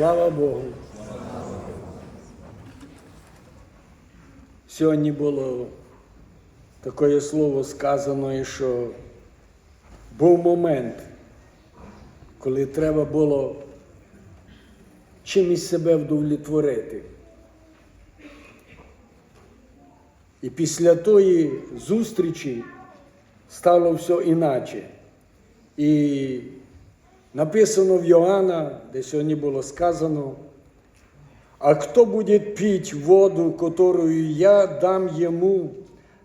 Слава Богу. Сьогодні було таке слово сказано, що був момент, коли треба було чимось себе вдовлетворити. І після тої зустрічі стало все іначе. І написано в Йоанна, де сьогодні було сказано, а кто будет пить воду, которую я дам ему,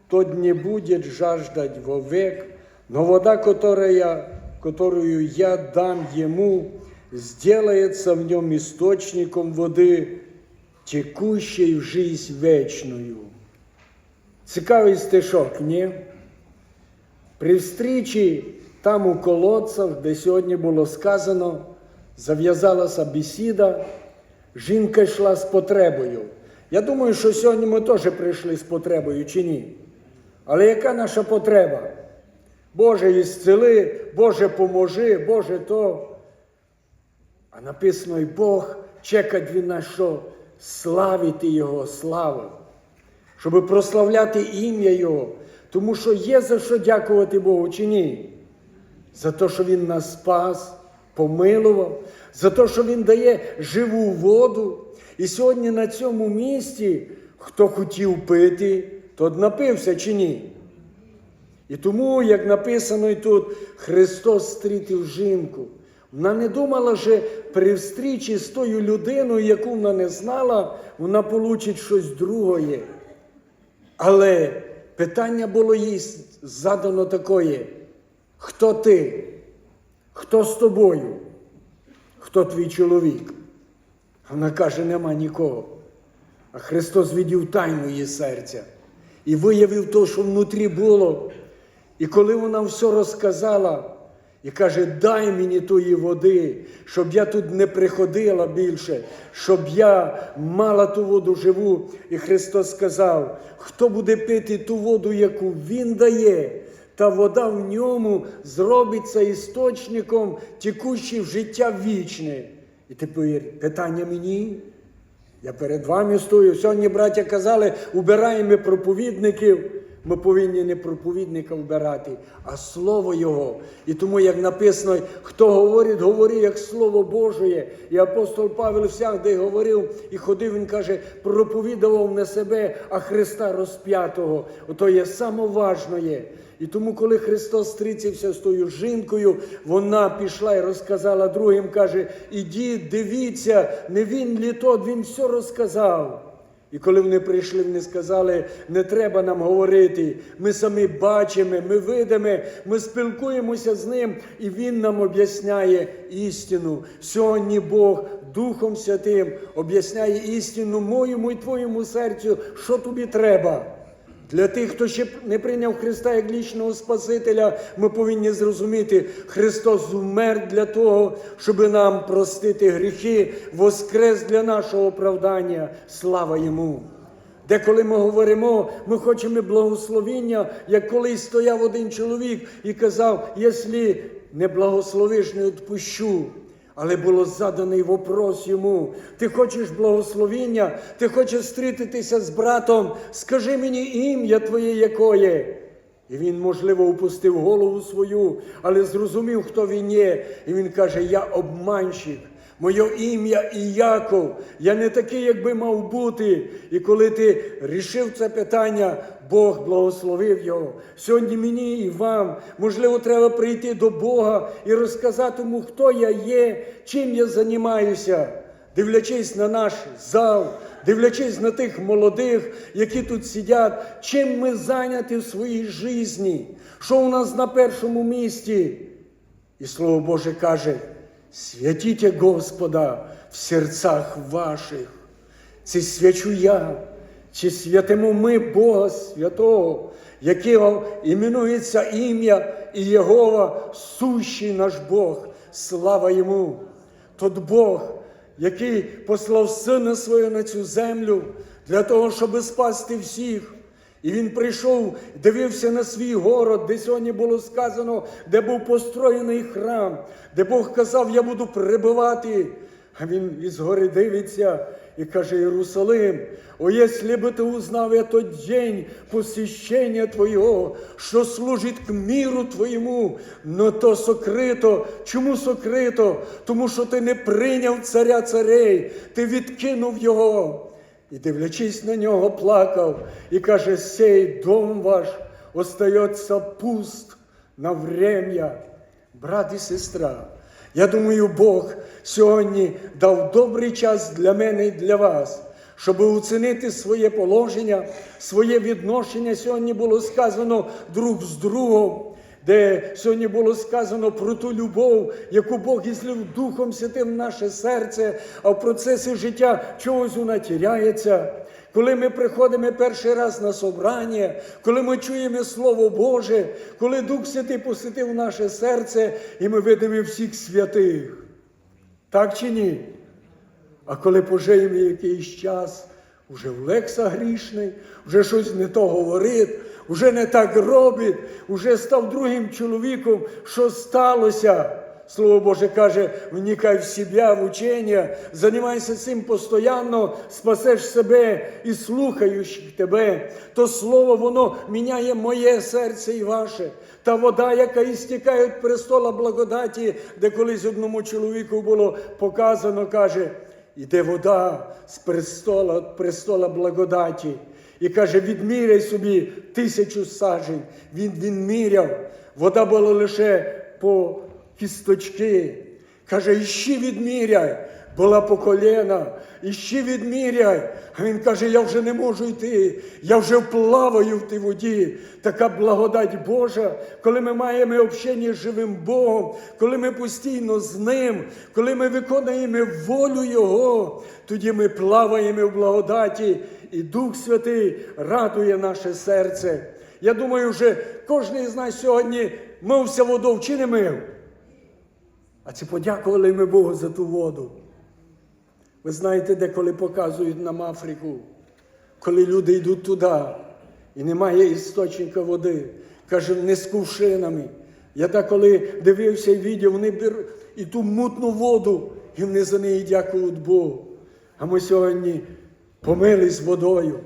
тот не будет жаждать вовек, но вода, которую я дам ему, сделается в нем источником воды, текущей в жизнь вечную. Цікавий стишок, ні? При встрічі там у колодцях, де сьогодні було сказано, зав'язалася бесіда, жінка йшла з потребою. Я думаю, що сьогодні ми теж прийшли з потребою чи ні. Але яка наша потреба? Боже, ісцели, Боже, поможи, Боже то. А написано, і Бог чекать він на що? Славити Його славу, щоб прославляти ім'я Його. Тому що є за що дякувати Богу чи ні? За те, що Він нас спас, помилував, за те, що Він дає живу воду. І сьогодні на цьому місці, хто хотів пити, тот напився чи ні? І тому, як написано і тут, Христос стрітив жінку. Вона не думала, що при встрічі з тою людиною, яку вона не знала, вона получить щось другое. Але питання було їй задано такое: хто ти? Хто з тобою? Хто твій чоловік? Вона каже, нема нікого. А Христос відів тайну її серця і виявив те, що внутрі було. І коли вона все розказала, і каже, дай мені тої води, щоб я тут не приходила більше, щоб я мала ту воду живу. І Христос сказав, хто буде пити ту воду, яку Він дає, та вода в ньому зробиться істочником, текущим в життя вічне. І тепер питання мені. Я перед вами стою. Сьогодні браття казали, убираємо проповідників. Ми повинні не проповідника вбирати, а Слово Його. І тому, як написано, хто говорить, говори як Слово Божє. І апостол Павел всякде говорив і ходив, він каже, проповідував не себе, а Христа розп'ятого. Ото є самоважне. І тому, коли Христос стрицявся з тою жінкою, вона пішла і розказала другим, каже: ідіть, дивіться, не він лі тот, він все розказав. І коли вони прийшли, вони сказали, не треба нам говорити. Ми самі бачимо, ми видимо, ми спілкуємося з ним, і Він нам об'ясняє істину. Сьогодні Бог Духом Святим об'ясняє істину моєму і твоєму серцю, що тобі треба. Для тих, хто ще не прийняв Христа як лічного Спасителя, ми повинні зрозуміти, Христос умер для того, щоб нам простити гріхи, воскрес для нашого оправдання. Слава Йому! Де коли ми говоримо, ми хочемо благословіння, як колись стояв один чоловік і казав, якщо не благословиш, не відпущу. Але було заданий вопрос йому: ти хочеш благословіння, ти хочеш зустрітися з братом, скажи мені ім'я твоє якоє. І він, можливо, упустив голову свою, але зрозумів, хто він є. І він каже: Я обманщик. Моє ім'я Іяков, я не такий, як би мав бути. І коли ти рішив це питання, Бог благословив його. Сьогодні мені і вам, можливо, треба прийти до Бога і розказати йому, хто я є, чим я займаюся, дивлячись на наш зал, дивлячись на тих молодих, які тут сидять, чим ми зайняті в своїй житті, що у нас на першому місці. І Слово Боже каже, святіть Господа в серцях ваших. Це свячу я, чи святимо ми Бога Святого, якого іменується ім'я і Єгова, сущий наш Бог, слава йому. Тот Бог, який послав Сина Свого на цю землю для того, щоб спасти всіх. І він прийшов, дивився на свій город, де сьогодні було сказано, де був построєний храм, де Бог казав, я буду перебувати А він із гори дивиться і каже, Єрусалим, о, если бы ты узнал этот день посещения твоего, що служить к миру твоєму, но то сокрито. Чому сокрито? Тому що ти не прийняв царя царей, ти відкинув його. І дивлячись на нього, плакав і каже, сей дом ваш остається пуст на врем'я. Брат і сестра, я думаю, Бог сьогодні дав добрий час для мене і для вас, щоб оцінити своє положення, своє відношення. Сьогодні було сказано друг з другом, де сьогодні було сказано про ту любов, яку Бог ізлив Духом Святим наше серце, а в процесі життя чогось вона тіряється. Коли ми приходимо перший раз на собрання, коли ми чуємо Слово Боже, коли Дух Святий посетив наше серце, і ми видимо всіх святих. Так чи ні? А коли пожиємо якийсь час, вже в лекса грішний, вже щось не то говорить, вже не так робить, вже став другим чоловіком, що сталося. Слово Боже каже, вникай в себе, в учення, займайся цим постійно, спасеш себе і слухаючих тебе. То слово, воно міняє моє серце і ваше. Та вода, яка істікає від престола благодаті, де колись одному чоловіку було показано, каже, іде вода з престола, престола благодаті. І каже, відміряй собі тисячу сажень. Він, міряв. Вода була лише по кісточки. Каже, іщи відміряй. Була по коліна, іщи відміряй. А він каже, я вже не можу йти, я вже вплаваю в тій воді. Така благодать Божа, коли ми маємо общення з живим Богом, коли ми постійно з Ним, коли ми виконуємо волю Його, тоді ми плаваємо в благодаті, і Дух Святий радує наше серце. Я думаю, вже кожен із нас сьогодні мився водою чи не мив. А це подякували ми Богу за ту воду. Ви знаєте, де коли показують нам Африку, коли люди йдуть туди і немає істочника води, каже, не з кувшинами. Я так коли дивився і відео, вони беруть і ту мутну воду, і вони за неї дякують Богу. А ми сьогодні помились водою,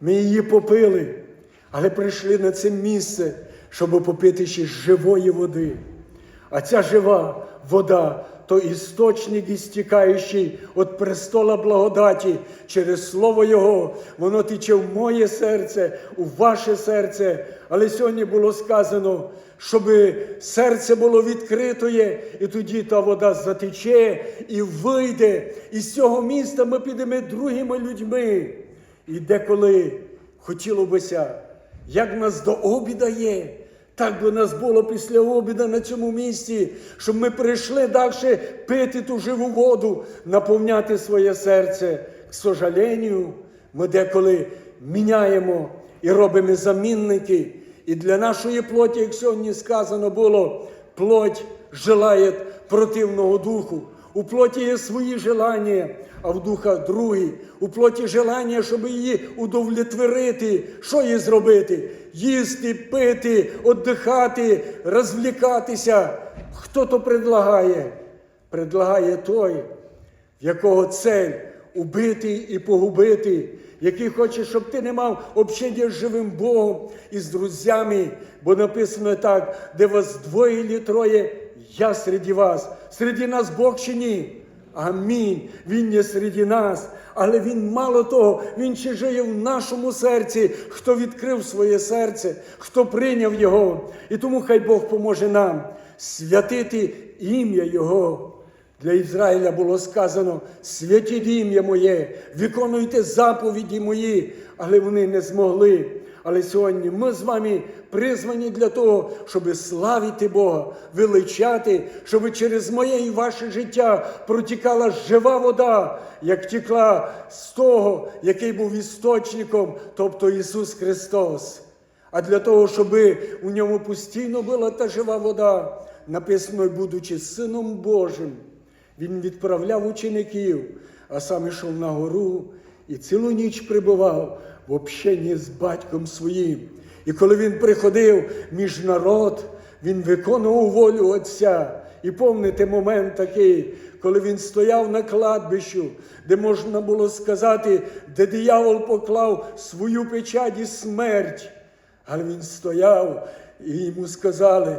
ми її попили, але прийшли на це місце, щоб попити ще живої води. А ця жива вода то істочник, істікаючий від престола благодаті через Слово Його, воно тече в моє серце, у ваше серце. Але сьогодні було сказано, щоб серце було відкритоє, і тоді та вода затече і вийде. І з цього міста ми підемо другими людьми. І деколи хотіло бися, як нас до обіда є. Так би нас було після обіду на цьому місці, щоб ми прийшли далі пити ту живу воду, наповняти своє серце. К сожалению, ми деколи міняємо і робимо замінники. І для нашої плоті, як сьогодні сказано було, плоть желає противного духу. У плоті є свої желання, а в духа другі. У плоті желання, щоб її удовлетворити. Що їй зробити? Їсти, пити, віддихати, розвлікатися. Хто то предлагає? Предлагає той, в якого цель убити і погубити, який хоче, щоб ти не мав общення з живим Богом і з друзями, бо написано так, де вас двоє чи троє, я серед вас. Серед нас Бог чи ні? Амінь. Він є серед нас, але Він мало того, Він ще живе в нашому серці, хто відкрив своє серце, хто прийняв Його. І тому хай Бог поможе нам святити ім'я Його. Для Ізраїля було сказано: святіть ім'я моє, виконуйте заповіді мої, але вони не змогли. Але сьогодні ми з вами призвані для того, щоб славити Бога, величати, щоб через моє і ваше життя протікала жива вода, як тікла з того, який був істочником, тобто Ісус Христос. А для того, щоб у ньому постійно була та жива вода, написано, будучи Сином Божим. Він відправляв учеників, а сам ішов на гору і цілу ніч прибував в общенні з батьком своїм. І коли він приходив між народ, він виконував волю Отця. І помните момент такий, коли він стояв на кладбищу, де можна було сказати, де диявол поклав свою печать і смерть. Але він стояв і йому сказали,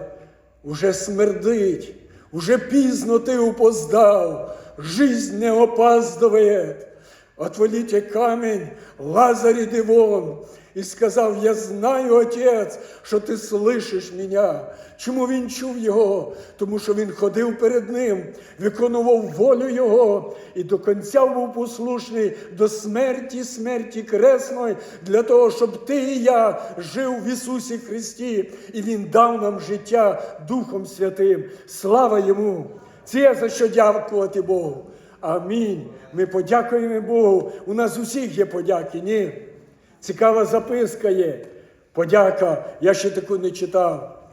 уже смердить, уже пізно ти упоздав, жизнь не опаздывает. Отвалите камень, Лазарь, иди вон. І сказав, я знаю, Отець, що ти слышиш мене. Чому він чув його? Тому що він ходив перед ним, виконував волю Його і до кінця був послушний до смерті, смерті кресної, для того, щоб ти і я жив в Ісусі Христі, і Він дав нам життя Духом Святим. Слава Йому! Це за що дякувати Богу. Амінь. Ми подякуємо Богу. У нас усіх є подяки. Ні. Цікава записка є. Подяка, я ще таку не читав.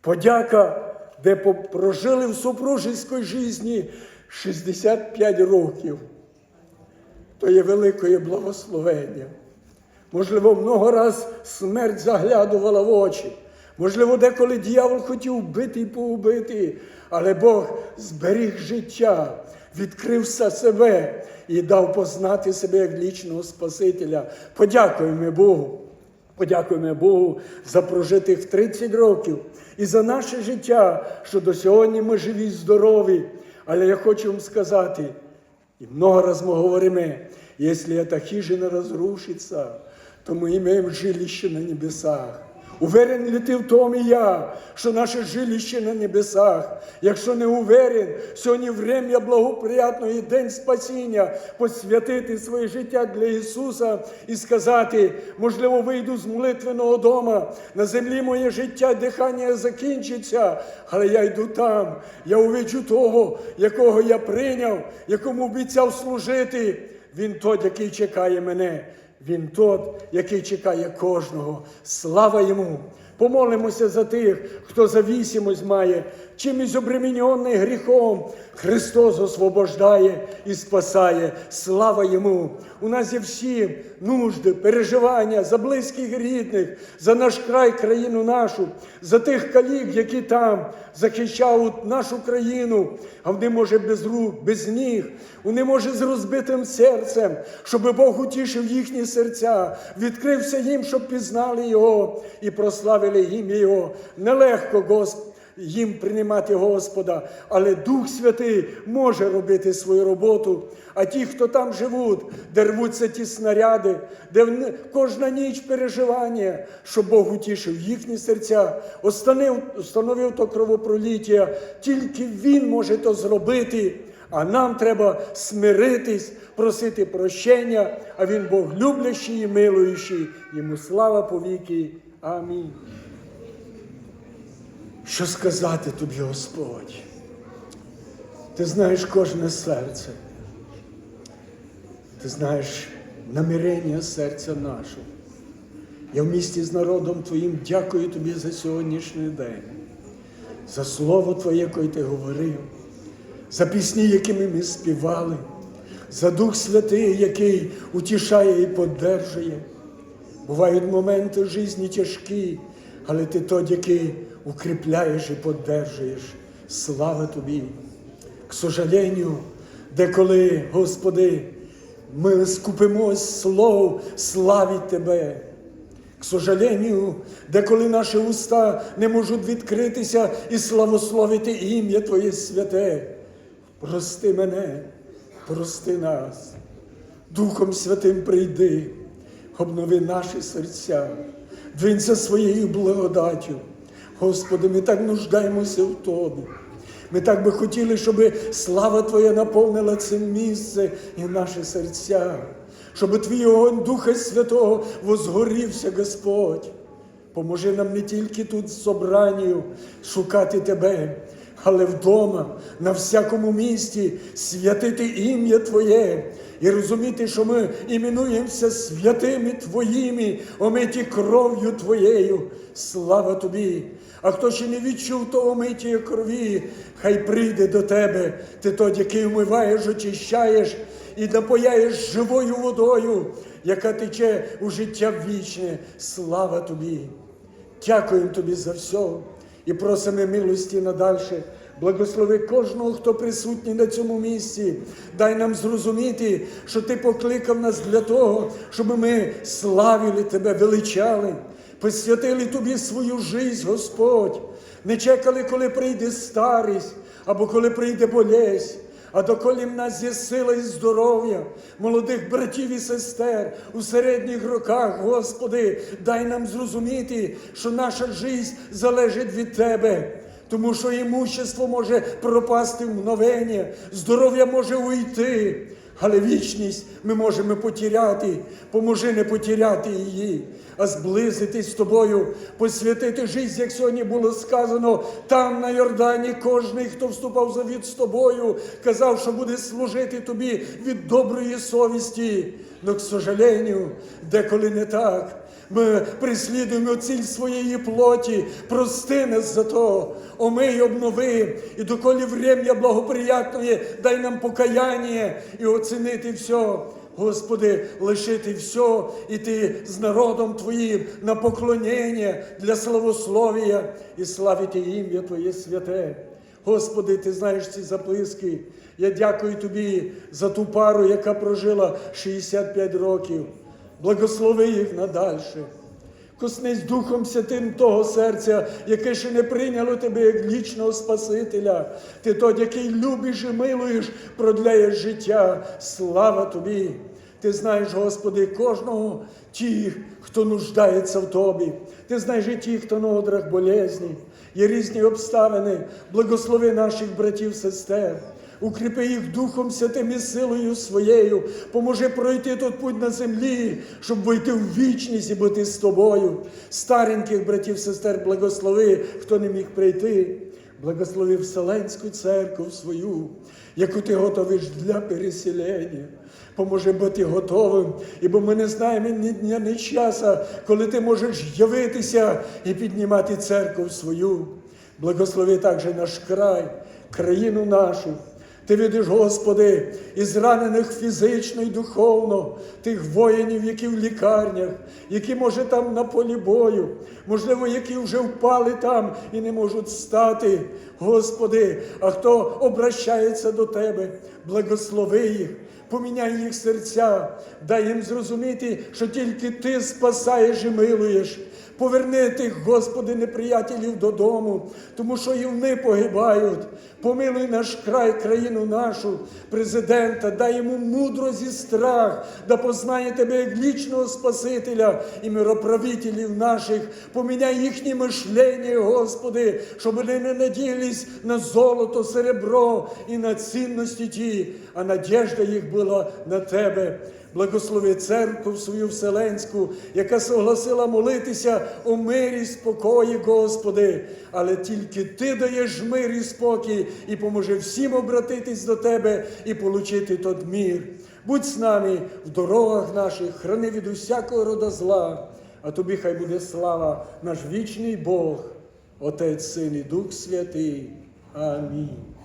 Подяка, де прожили в супружеській житті 65 років. То є велике благословення. Можливо, много раз смерть заглядувала в очі. Можливо, деколи дьявол хотів вбити і поубити, але Бог зберіг життя, відкрився себе і дав познати себе як лічного Спасителя. Подякуємо Богу. Подякуємо Богу за прожитих 30 років і за наше життя, що до сьогодні ми живі і здорові. Але я хочу вам сказати, и много раз мы говорим, если эта хижина разрушится, то мы имеем жилище на небесах. Уверен ли ти в тому я, що наше жилище на небесах? Якщо не уверен, сьогодні время благоприятного і день спасіння посвятити своє життя для Ісуса і сказати, можливо, вийду з молитвеного дома, на землі моє життя, дихання закінчиться, але я йду там, я увіджу того, якого я прийняв, якому обіцяв служити. Він той, який чекає мене. Він тот, який чекає кожного. Слава йому! Помолимося за тих, хто завісимость має, чимось обременений гріхом. Христос освобождає і спасає. Слава йому! У нас є всі нужди, переживання за близьких рідних, за наш край, країну нашу, за тих калік, які там захищають нашу країну, а вони може без рук, без ніг, вони може з розбитим серцем, щоб Бог утішив їхні серця, відкрився їм, щоб пізнали Його і прославили ім'я Його. Нелегко, Господь. Їм приймати Господа, але Дух Святий може робити свою роботу. А ті, хто там живуть, де рвуться ті снаряди, де кожна ніч переживання, щоб Бог утішив їхні серця, остановив то кровопроліття, тільки Він може то зробити. А нам треба смиритись, просити прощення, а Він Бог люблящий і милуючий. Йому слава повіки. Амінь. Що сказати тобі, Господь? Ти знаєш кожне серце. Ти знаєш намірення серця нашого. Я в місті з народом Твоїм дякую тобі за сьогоднішній день, за слово Твоє, яке ти говорив, за пісні, якими ми співали, за Дух Святий, який утішає і поддержує. Бувають моменти в житті тяжкі, але ти той, який укріпляєш і поддержуєш. Слава тобі. К сожалению, деколи, Господи, ми скупимось слов славить Тебе. К сожалению, деколи наші уста не можуть відкритися і славословити ім'я Твоє святе. Прости мене, прости нас. Духом Святим прийди, обнови наші серця, двинься своєю благодаттю. Господи, ми так нуждаємося в Тобі. Ми так би хотіли, щоб слава Твоя наповнила це місце і наші серця, щоб Твій огонь Духа Святого возгорівся, Господь. Поможи нам не тільки тут в собранню шукати Тебе, але вдома, на всякому місці святити ім'я Твоє і розуміти, що ми іменуємося святими Твоїми, омиті кров'ю Твоєю. Слава Тобі! А хто ще не відчув того омитія крові, хай прийде до Тебе, ти той, який вмиваєш, очищаєш і напояєш живою водою, яка тече у життя вічне. Слава Тобі! Дякуємо Тобі за все і просимо милості надальше Благослови кожного, хто присутній на цьому місці. Дай нам зрозуміти, що Ти покликав нас для того, щоб ми славили Тебе, величали, посвятили Тобі свою жизнь, Господь. Не чекали, коли прийде старість або коли прийде болезнь. А доколі в нас є сила і здоров'я, молодих братів і сестер у середніх роках, Господи, дай нам зрозуміти, що наша життя залежить від Тебе. Тому що імущество може пропасти в мгновення, здоров'я може уйти, але вічність ми можемо потіряти, Поможи не потіряти її, а зблизитись з тобою, посвятити життя, як сьогодні було сказано, там на Йордані кожний, хто вступав завіт з тобою, казав, що буде служити тобі від доброї совісті. Но, к сожалению, деколи не так. Ми прислідуємо ціль своєї плоті, прости нас за то, омий, обнови, і доколі врем'я благоприятне, дай нам покаяння і оцінити все. Господи, лишити все, іти з народом Твоїм на поклонення для славословія і славити ім'я Твоє святе. Господи, Ти знаєш ці записки. Я дякую Тобі за ту пару, яка прожила 65 років. Благослови їх надальше. Коснись Духом Святим того серця, яке ще не прийняло тебе як вічного Спасителя. Ти той, який любиш і милуєш, продляєш життя. Слава тобі! Ти знаєш, Господи, кожного тих, хто нуждається в Тобі. Ти знаєш і ті, хто на одрах болезні. Є різні обставини. Благослови наших братів, сестер. Укріпи їх Духом Святим і силою своєю, поможи пройти тут путь на землі, щоб войти в вічність і бути з тобою. Стареньких братів, сестер, благослови, хто не міг прийти. Благослови Вселенську церкву свою, яку ти готовиш для переселення. Поможи бути готовим, ібо ми не знаємо ні дня, ні часа, коли ти можеш явитися і піднімати церкву свою. Благослови також наш край, країну нашу. Ти видиш, Господи, із ранених фізично і духовно, тих воїнів, які в лікарнях, які, може, там на полі бою, можливо, які вже впали там і не можуть стати, Господи, а хто обращається до Тебе, благослови їх. Поміняй їх серця, дай їм зрозуміти, що тільки Ти спасаєш і милуєш. Поверни тих, Господи, неприятелів додому, тому що і вони погибають. Помилуй наш край, країну нашу, президента, дай йому мудрость і страх, да познає тебе як вічного Спасителя і мироправителів наших. Поміняй їхнє мишлення, Господи, щоб вони не надіялись на золото, серебро і на цінності ті, а надіжда їх була на Тебе. Благослови церкву свою вселенську, яка согласила молитися о мирі, спокої, Господи. Але тільки Ти даєш мир і спокій, і поможе всім обратитись до Тебе і получити тот мір. Будь з нами в дорогах наших, храни від усякого рода зла, а тобі хай буде слава, наш вічний Бог, Отець, Син і Дух Святий. Амінь.